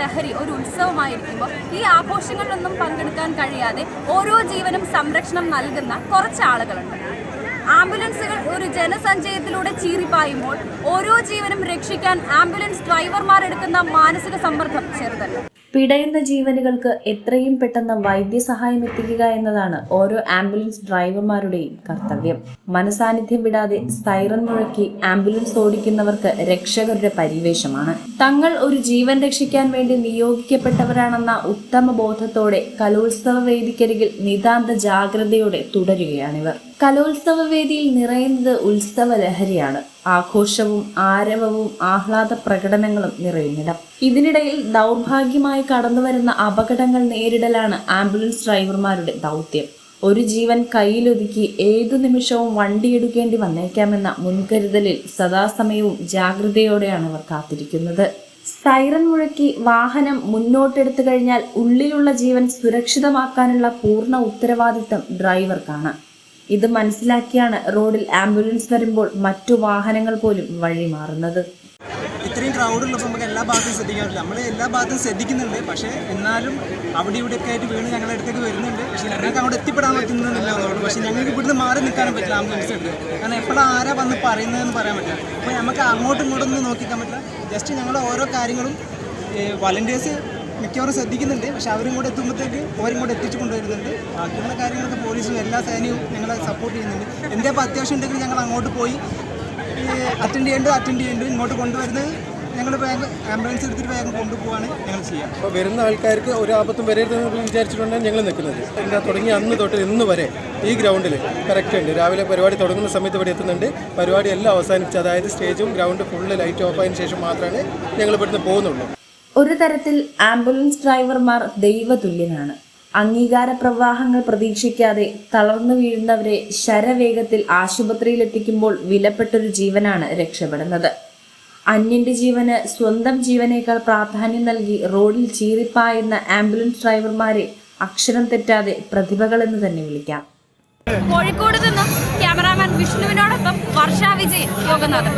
ലഹരി ഒരു ഉത്സവമായിരിക്കുമ്പോൾ ഈ ആഘോഷങ്ങളിലൊന്നും പങ്കെടുക്കാൻ കഴിയാതെ ഓരോ ജീവനും സംരക്ഷണം നൽകുന്ന കുറച്ച് ആളുകളുണ്ട്. ആംബുലൻസുകൾ ഒരു ജനസഞ്ചയത്തിലൂടെ ചീറിപ്പായുമ്പോൾ ഓരോ ജീവനും രക്ഷിക്കാൻ ആംബുലൻസ് ഡ്രൈവർമാർ എടുക്കുന്ന മാനസിക സമ്മർദ്ദം ചെറുതല്ല. പിടയുന്ന ജീവനുകൾക്ക് എത്രയും പെട്ടെന്ന് വൈദ്യസഹായം എത്തിക്കുക എന്നതാണ് ഓരോ ആംബുലൻസ് ഡ്രൈവർമാരുടെയും കർത്തവ്യം. മനസാന്നിധ്യം വിടാതെ സൈറൻ മുഴക്കി ആംബുലൻസ് ഓടിക്കുന്നവർക്ക് രക്ഷകരുടെ പരിവേഷമാണ്. തങ്ങൾ ഒരു ജീവൻ രക്ഷിക്കാൻ വേണ്ടി നിയോഗിക്കപ്പെട്ടവരാണെന്ന ഉത്തമ ബോധത്തോടെ കലോത്സവ വേദിക്കരികിൽ നിതാന്ത ജാഗ്രതയോടെ തുടരുകയാണിവർ. കലോത്സവ വേദിയിൽ നിറയുന്നത് ഉത്സവ ലഹരിയാണ് ആഘോഷവും ആരവവും ആഹ്ലാദ പ്രകടനങ്ങളും നിറയുന്നിടം. ഇതിനിടയിൽ ദൗർഭാഗ്യമായി കടന്നുവരുന്ന അപകടങ്ങൾ നേരിടലാണ് ആംബുലൻസ് ഡ്രൈവർമാരുടെ ദൗത്യം. ഒരു ജീവൻ കയ്യിലൊതുക്കി ഏതു നിമിഷവും വണ്ടിയെടുക്കേണ്ടി വന്നേക്കാമെന്ന മുൻകരുതലിൽ സദാസമയവും ജാഗ്രതയോടെയാണ് അവർ കാത്തിരിക്കുന്നത്. സൈറൻ മുഴക്കി വാഹനം മുന്നോട്ടെടുത്തു കഴിഞ്ഞാൽ ഉള്ളിലുള്ള ജീവൻ സുരക്ഷിതമാക്കാനുള്ള പൂർണ ഉത്തരവാദിത്തം ഡ്രൈവർക്കാണ്. ഇത് മനസ്സിലാക്കിയാണ് റോഡിൽ ആംബുലൻസ് വരുമ്പോൾ മറ്റു വാഹനങ്ങൾ പോലും വഴി മാറുന്നത്. ഇത്രയും ക്രൗഡ് ഉള്ളപ്പോൾ നമുക്ക് എല്ലാ ഭാഗത്തും ശ്രദ്ധിക്കാൻ പറ്റില്ല നമ്മൾ എല്ലാ ഭാഗത്തും ശ്രദ്ധിക്കുന്നുണ്ട്. പക്ഷേ എന്നാലും അവിടെ ഇവിടെ ഒക്കെ ആയിട്ട് വീണ് ഞങ്ങളുടെ അടുത്തേക്ക് വരുന്നുണ്ട്. പക്ഷേ ഞങ്ങൾക്ക് അവിടെ എത്തിപ്പെടാൻ പറ്റുന്നില്ല അതുകൊണ്ട് പക്ഷേ ഞങ്ങൾക്ക് ഇവിടുന്ന് മാറി നിൽക്കാനും പറ്റില്ല ആംബുലൻസ് ഉണ്ട് കാരണം എപ്പോഴാണ് ആരാ വന്ന് പറയുന്നതെന്ന് പറയാൻ പറ്റില്ല. അപ്പോൾ നമുക്ക് അങ്ങോട്ടും ഇങ്ങോട്ടും ഒന്നും നോക്കിക്കാൻ പറ്റില്ല. ജസ്റ്റ് ഞങ്ങളുടെ ഓരോ കാര്യങ്ങളും വളണ്ടിയേഴ്സ് മിക്കവാറും ശ്രദ്ധിക്കുന്നുണ്ട്. പക്ഷെ അവരും കൂടെ എത്തുമ്പോഴത്തേക്ക് അവരും കൂടെ എത്തിച്ചു കൊണ്ടുവരുന്നുണ്ട്. ബാക്കിയുള്ള കാര്യങ്ങളൊക്കെ പോലീസും എല്ലാ സേനയും ഞങ്ങളെ സപ്പോർട്ട് ചെയ്യുന്നുണ്ട്. എന്തെങ്കിലും അത്യാവശ്യം ഉണ്ടെങ്കിൽ ഞങ്ങൾ അങ്ങോട്ട് പോയി അറ്റൻഡ് ചെയ്യേണ്ടത് അറ്റൻഡ് ചെയ്യേണ്ടത് ഇങ്ങോട്ട് കൊണ്ടുവരുന്നത് ഞങ്ങൾ വേഗം ആംബുലൻസ് എടുത്തിട്ട് വേഗം കൊണ്ടുപോവാണ് ഞങ്ങൾ ചെയ്യാം. അപ്പോൾ വരുന്ന ആൾക്കാർക്ക് ഒരു ആപത്തും വരരുതെന്ന് വിചാരിച്ചിട്ടുണ്ടെങ്കിൽ ഞങ്ങൾ നിൽക്കുന്നത്. എന്താ തുടങ്ങി അന്ന് തൊട്ട് ഇന്ന് വരെ ഈ ഗ്രൗണ്ടിൽ കറക്റ്റ് ഉണ്ട്. രാവിലെ പരിപാടി തുടങ്ങുന്ന സമയത്ത് ഇവിടെ എത്തുന്നുണ്ട്. പരിപാടി എല്ലാം അവസാനിച്ച് അതായത് സ്റ്റേജും ഗ്രൗണ്ട് ഫുള്ള് ലൈറ്റ് ഓഫ് ആയതിനു ശേഷം മാത്രമേ ഞങ്ങൾ ഇവിടുന്ന് പോകുന്നുള്ളൂ. ഒരു തരത്തിൽ ആംബുലൻസ് ഡ്രൈവർമാർ ദൈവതുല്യനാണ്. അംഗീകാര പ്രവാഹങ്ങൾ പ്രതീക്ഷിക്കാതെ തളർന്നു വീഴുന്നവരെ ശരവേഗത്തിൽ ആശുപത്രിയിൽ എത്തിക്കുമ്പോൾ വിലപ്പെട്ടൊരു ജീവനാണ് രക്ഷപ്പെടുന്നത്. അന്യന്റെ ജീവന് സ്വന്തം ജീവനേക്കാൾ പ്രാധാന്യം നൽകി റോഡിൽ ചീറിപ്പായുന്ന ആംബുലൻസ് ഡ്രൈവർമാരെ അക്ഷരം തെറ്റാതെ പ്രതിഭകൾ എന്ന് തന്നെ വിളിക്കാം. കോഴിക്കോട് നിന്നും ക്യാമറാമാൻ വിഷ്ണുവിനോടൊപ്പം വർഷ വിജയ് യോഗനാഥൻ.